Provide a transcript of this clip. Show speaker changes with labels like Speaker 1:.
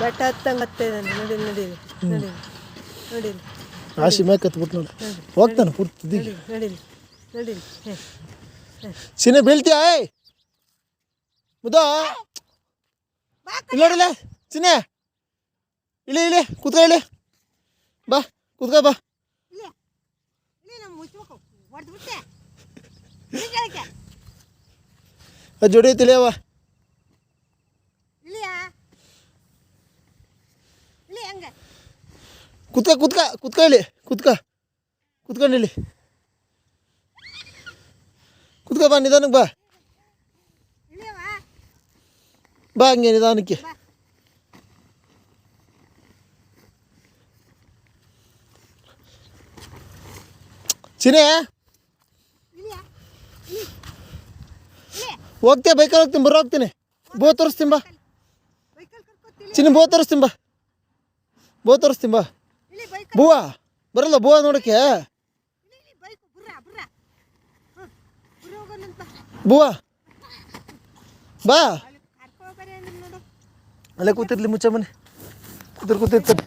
Speaker 1: ಬೆಟ್ಟ ಹತ್ತಂಗೆ ನೋಡಿ ನೋಡಿ ನೋಡಿ ನಡೀಲಿ
Speaker 2: ರಾಶಿ ಮ್ಯಾಕ್ ಹತ್ಬಿಟ್ಟು ನೋಡಿ. ಹೋಗ್ತಾನೆ ಪೂರ್ತಿ ದಿಗಿ
Speaker 1: ನಡೀಲಿ ನಡೀಲಿ
Speaker 2: ಸಿನೆ ಬೀಳ್ತೀಯ ಏಯ್ ಮುದೋ ಇಲ್ಲಿ ನೋಡಿಲ್ಲ ಚಿನ್ನೆ ಇಳಿ ಇಳಿ ಕುತ್ಕ ಇಳಿ. ಬಾ ಕುತ್ಕ ಬಾ.
Speaker 3: ಇಲ್ಲಿ ಇಲ್ಲಿ ನಮ್ಮ ಮುಚ್ಬೇಕು ಹೊಡೆದು ಬಿಟ್ಟೆ ಇಲ್ಲಿ ಕೆಳಕ್ಕೆ
Speaker 2: ಅದು ಜೋಡಿ ಐತಿಲಿ ಅವ
Speaker 3: ಇಲ್ಲಿಯಾ ಇಲ್ಲಿ ಹೆಂಗೆ
Speaker 2: ಕುತ್ಕ ಕುತ್ಕ ಕುತ್ಕ ಇಲ್ಲಿ ಕುತ್ಕ. ಕುತ್ಕೊಂಡು ಇಲ್ಲಿ. ಕುತ್ಕ ಬಾ ನಿಧಾನಕ್ಕೆ ಬಾ. ಬಾ ಹಂಗೆ ನಿಧಾನಕ್ಕೆ.
Speaker 3: ಚಿನೇ
Speaker 2: ಹೋಗ್ತೀಯ ಬೈಕಲ್ಲಿ ಹೋಗ್ತೀನಿ ಬರೋ ಹೋಗ್ತೀನಿ. ಬೋ ತೋರಿಸ್ತೀನಿ ಬಾ. ಚಿನ್ನ ಬೋ ತೋರಿಸ್ತೀನಿ ಬಾ. ಬೋ ತೋರಿಸ್ತೀನಿ ಬಾ. ಬೂವ ಬರಲ್ಲ ಬೂವ ನೋಡಕ್ಕೆ. ಬೂವ ಬಾ. ಅಲ್ಲೇ ಕೂತಿರ್ಲಿ ಮುಚ್ಚ ಮನೆ. ಕೂತಿರ್ ಕೂತಿರ್ತಾರೆ